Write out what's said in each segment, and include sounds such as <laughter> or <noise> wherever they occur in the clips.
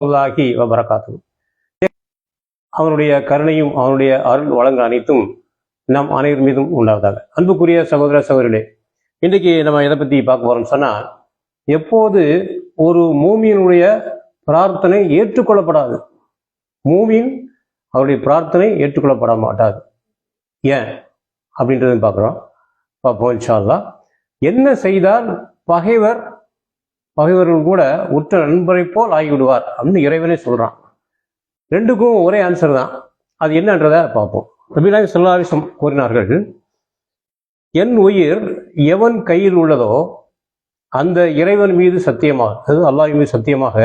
அல்லாஹி வபரகாத்து அவனுடைய கருணையும் அவனுடைய அருள் வழங்க அனைத்தும் நம் அனைவர் மீதும் உண்டாவதாக. அன்புக்குரிய சகோதர சகோதரிகளே இன்றைக்கு நம்ம எதை பற்றி பார்க்க போறோம்னு சொன்னால் எப்போது ஒரு மூமியினுடைய பிரார்த்தனை ஏற்றுக்கொள்ளப்படாது. மூமியின் அவருடைய பிரார்த்தனை ஏற்றுக்கொள்ளப்பட மாட்டாது. ஏன்? அப்படின்றது பார்க்குறோம். பார்ப்போம் இன்ஷால்லா என்ன செய்தால் பகைவர் பகைவர்கள் கூட உற்ற நண்பரை போல் ஆகிவிடுவார் அப்படின்னு இறைவனே சொல்றான். ரெண்டுக்கும் ஒரே ஆன்சர் தான். அது என்னன்றதை பார்ப்போம். நபிலாய் சொல்லாவிசம் கூறினார்கள் என் உயிர் எவன் கையில் உள்ளதோ அந்த இறைவன் மீது சத்தியமாக அது அல்லாஹ் மீது சத்தியமாக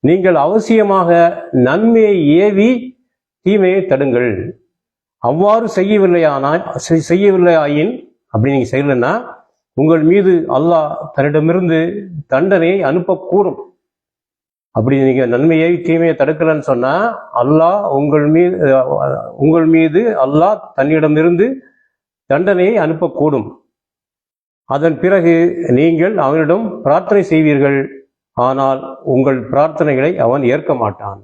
நீங்கள் அவசியமாக நன்மையை ஏவி தீமையை தடுங்கள். அவ்வாறு செய்யவில்லையானால் செய்- செய்யவில்லை ஆயின் அப்படி நீங்கள் செய்யலைன்னா உங்கள் மீது அல்லாஹ் தன்னிடமிருந்து தண்டனையை அனுப்பக்கூடும். அப்படி நீங்க நன்மையை தீமையை தடுக்கலன்னு சொன்னா அல்லாஹ் உங்கள் மீது உங்கள் மீது அல்லாஹ் தன்னிடமிருந்து தண்டனையை அனுப்பக்கூடும். அதன் பிறகு நீங்கள் அவனிடம் பிரார்த்தனை செய்வீர்கள். ஆனால் உங்கள் பிரார்த்தனைகளை அவன் ஏற்க மாட்டான்.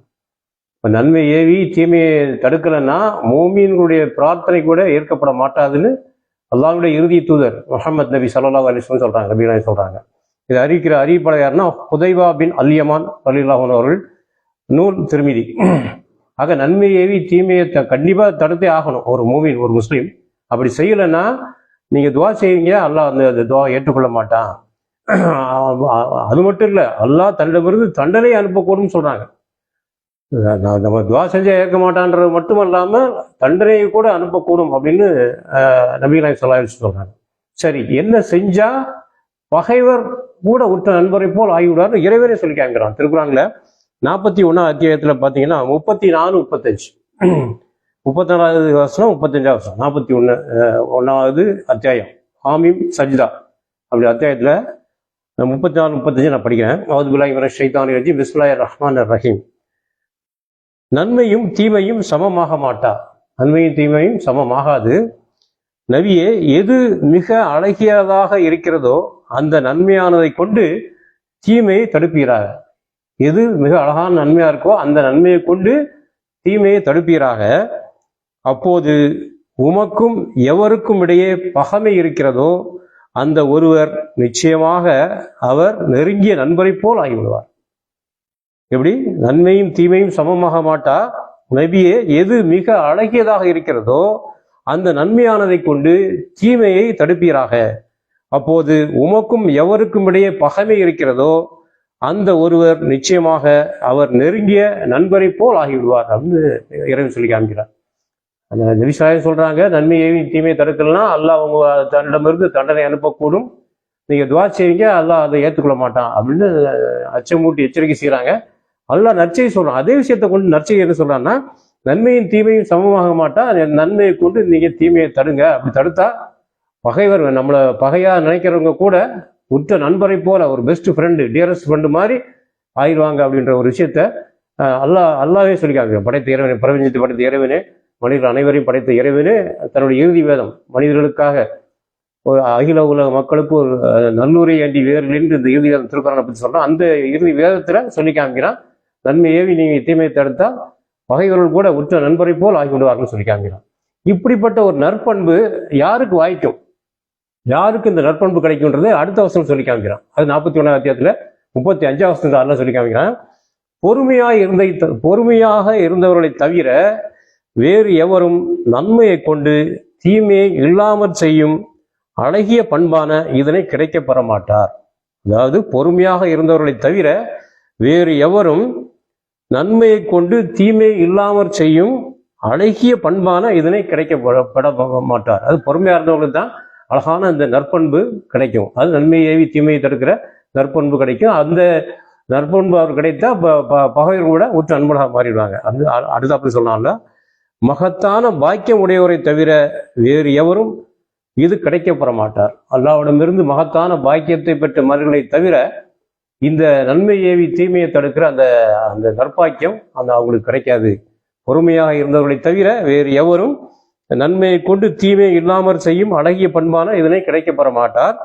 இப்போ நன்மை ஏவி தீமையை தடுக்கலைன்னா மோமீன்களுடைய பிரார்த்தனை கூட ஏற்கப்பட மாட்டாதுன்னு அல்லாவுடைய இறுதி தூதர் முகமது நபி சல்லா அலைஹி சொல்கிறாங்க சொல்றாங்க சொல்கிறாங்க சொல்றாங்க. இதை அறிவிக்கிற அறிவிப்பாளர் யாருன்னா ஹுதைவா பின் அல்யமான் அலிலாஹன் அவர்கள் நூல் திருமிதி. ஆக நன்மை ஏவி தீமையை த கண்டிப்பாக தடுத்தே ஆகணும். ஒரு மூவின் ஒரு முஸ்லீம் அப்படி செய்யலைன்னா நீங்கள் துவா செய்வீங்க அல்லாஹ் அந்த அந்த துவா ஏற்றுக்கொள்ள மாட்டான். <clears throat> அது மட்டும் இல்லை அல்லாஹ் தன்னிடமிருந்து தண்டனை அனுப்பக்கூடும் சொல்கிறாங்க நம்ம துவா செஞ்சால் ஏற்க மாட்டான்றது மட்டும் இல்லாமல் தண்டனையை கூட அனுப்பக்கூடும் அப்படின்னு நபிகளாய் சொல்லா சொல்கிறாங்க சரி என்ன செஞ்சா பகைவர் கூட உற்ற நண்பரை போல் ஆகிவிடார் இறைவனே சொல்லி கேட்கிறான் திருக்குறாங்கள நாற்பத்தி ஒன்றாம் அத்தியாயத்துல பார்த்தீங்கன்னா முப்பத்தி நாலு முப்பத்தஞ்சு. முப்பத்தி நாலாவது வருஷம் முப்பத்தஞ்சாவது வருஷம் நாற்பத்தி ஒன்று ஒன்றாவது அத்தியாயம். ஆமீம் சஜிதா. அப்படி அத்தியாயத்துல முப்பத்தி நாலு முப்பத்தஞ்சு நான் படிக்கிறேன். அவது பிலாய் ஷைதான் ரஜி பிஸ்லாய் ரஹ்மான் ரஹீம். நன்மையும் தீமையும் சமமாக மாட்டா. நன்மையும் தீமையும் சமமாகாது. நவியே எது மிக அழகியதாக இருக்கிறதோ அந்த நன்மையானதை கொண்டு தீமையை தடுப்பீராக. எது மிக அழகான நன்மையா இருக்கோ அந்த நன்மையை கொண்டு தீமையை தடுப்பீராக. அப்போது உமக்கும் எவருக்கும் இடையே பகமை இருக்கிறதோ அந்த ஒருவர் நிச்சயமாக அவர் நெருங்கிய நண்பரை போல் ஆகிவிடுவார். எப்படி? நன்மையும் தீமையும் சமமாக மாட்டா? நபியே எது மிக அழகியதாக இருக்கிறதோ அந்த நன்மையானதை கொண்டு தீமையை தடுப்பீராக. அப்போது உமக்கும் எவருக்கும் இடையே பகைமை இருக்கிறதோ அந்த ஒருவர் நிச்சயமாக அவர் நெருங்கிய நண்பரை போல் ஆகிவிடுவார் அப்படின்னு இறைவன் சொல்லி காமிக்கிறார் அந்த நபிசாயம் சொல்றாங்க நன்மையை தீமையை தடுக்கலன்னா அல்லாஹ் அவங்க தன்னிடமிருந்து தண்டனை அனுப்பக்கூடும். நீங்க துவா செய்வீங்க அல்லாஹ் அதை ஏற்றுக்கொள்ள மாட்டான் அப்படின்னு அச்சமூட்டி எச்சரிக்கை செய்கிறாங்க அல்லாஹ் நற்செய்தி சொல்றான். அதே விஷயத்தை கொண்டு நற்செய்தி என்ன சொல்றான்னா நன்மையும் தீமையும் சமமாக மாட்டா நன்மையை கொண்டு நீங்க தீமையை தடுங்க. அப்படி தடுத்தா பகைவர் நம்மளை பகையா நினைக்கிறவங்க கூட உற்ற நண்பரை போல ஒரு பெஸ்ட் ஃப்ரெண்டு டியரஸ்ட் ஃப்ரெண்டு மாதிரி ஆயிடுவாங்க அப்படின்ற ஒரு விஷயத்த அல்லா அல்லாஹ் அல்லாவே சொல்லிக்காங்க படைத்த இறைவனே பிரபஞ்சத்தை படைத்த இறைவனே மனிதர்கள் அனைவரையும் படைத்த இறைவனே தன்னுடைய இறுதி வேதம். மனிதர்களுக்காக ஒரு அகில உலக மக்களுக்கு ஒரு நல்லூரை ஏண்டி வேர்கள் என்று இந்த இறுதி வேதம் திருக்குறளை பற்றி சொல்கிறான் அந்த இறுதி வேதத்தில் சொல்லி காமிக்கிறான் நன்மை ஏவி நீங்கள் தீமையை தடுத்தால் பகைவர்கள் கூட உற்ற நண்பரை போல் ஆகிவிடுவார்கள் சொல்லி காமிக்கிறான் இப்படிப்பட்ட ஒரு நற்பண்பு யாருக்கு வாய்க்கும்? யாருக்கு இந்த நற்பண்பு கிடைக்கும்ன்றதை அடுத்த வசனம் சொல்லி காமிக்கிறான் அது நாற்பத்தி ஒன்றாம் அத்தியாயத்துல முப்பத்தி அஞ்சாம் வசனம் அல்ல சொல்லி காமிக்கிறான் பொறுமையாக இருந்த பொறுமையாக இருந்தவர்களை தவிர வேறு எவரும் நன்மையை கொண்டு தீமையை இல்லாமற் செய்யும் அழகிய பண்பான இதனை கிடைக்கப் பெற மாட்டார். அதாவது பொறுமையாக இருந்தவர்களை தவிர வேறு எவரும் நன்மையை கொண்டு தீமை இல்லாமற் செய்யும் அழகிய பண்பான இதனை கிடைக்கப்பட பட மாட்டார் அது பொறுமையாக இருந்தவங்களுக்கு தான் அழகான அந்த நற்பண்பு கிடைக்கும். அது நன்மையை ஏவி தீமையை தடுக்கிற நற்பண்பு கிடைக்கும். அந்த நற்பண்பு அவர் கிடைத்தா ப- ப- பகைவர் கூட உற்று அன்பனாக மாறிடுவாங்க. அது அடுத்த அப்படி சொன்னால மகத்தான பாக்கியம் உடையவரை தவிர வேறு எவரும் இது கிடைக்கப்பட மாட்டார். அல்லாவிடமிருந்து மகத்தான பாக்கியத்தை பெற்ற மனிதர்களை தவிர இந்த நன்மை ஏவி தீமையை தடுக்கிற அந்த அந்த நற்பாக்கியம் அந்த அவங்களுக்கு கிடைக்காது. பொறுமையாக இருந்தவர்களை தவிர வேறு எவரும் நன்மையை கொண்டு தீமை இல்லாமல் செய்யும் அழகிய பண்பான இதனை கிடைக்கப்பெற மாட்டார்.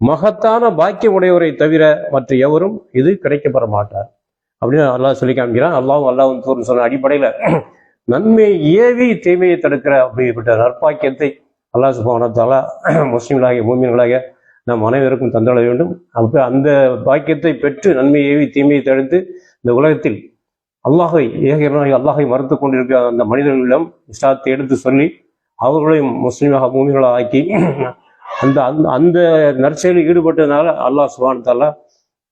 மகத்தான பாக்கியம் உடையவரை தவிர மற்ற எவரும் இது கிடைக்கப்பெற மாட்டார். அப்படின்னு அல்லாஹ் சொல்லி காமிக்கிறான். அல்லாவும் அல்லாவும் தூர்னு சொன்ன அடிப்படையில் <clears throat> நன்மை ஏவி தீமையை தடுக்கிற அப்படிப்பட்ட நற்பாக்கியத்தை அல்லாஹ் சுபானத்தால <clears throat> முஸ்லீம்களாகிய மூமியர்களாகிய நம் அனைவருக்கும் தந்தள வேண்டும். அப்போ அந்த பாக்கியத்தை பெற்று நன்மை ஏவி தீமையை தடுத்து இந்த உலகத்தில் அல்லாஹை ஏகனாகி அல்லாஹை மறுத்து கொண்டிருக்கிற அந்த மனிதர்களிடம் இஸ்லாத்தை எடுத்து சொல்லி அவர்களையும் முஸ்லீமாக பூமிகளாக ஆக்கி அந்த அந்த அந்த நற்செயலில் ஈடுபட்டதுனால அல்லாஹ் சுபான் தாலா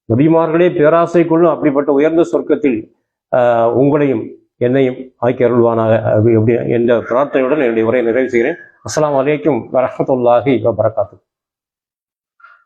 நபிமார்களே பேராசை கொள்ளும் அப்படிப்பட்ட உயர்ந்த சொர்க்கத்தில் ஆஹ், உங்களையும் என்னையும் ஆக்கி அருள்வானாக. அப்படி அப்படி என்ற பிரார்த்தனையுடன் என்னுடைய உரையை நிறைவு செய்கிறேன். அஸ்ஸலாமு அலைக்கும் வரஹ்மத்துல்லாஹி வபரகாத்து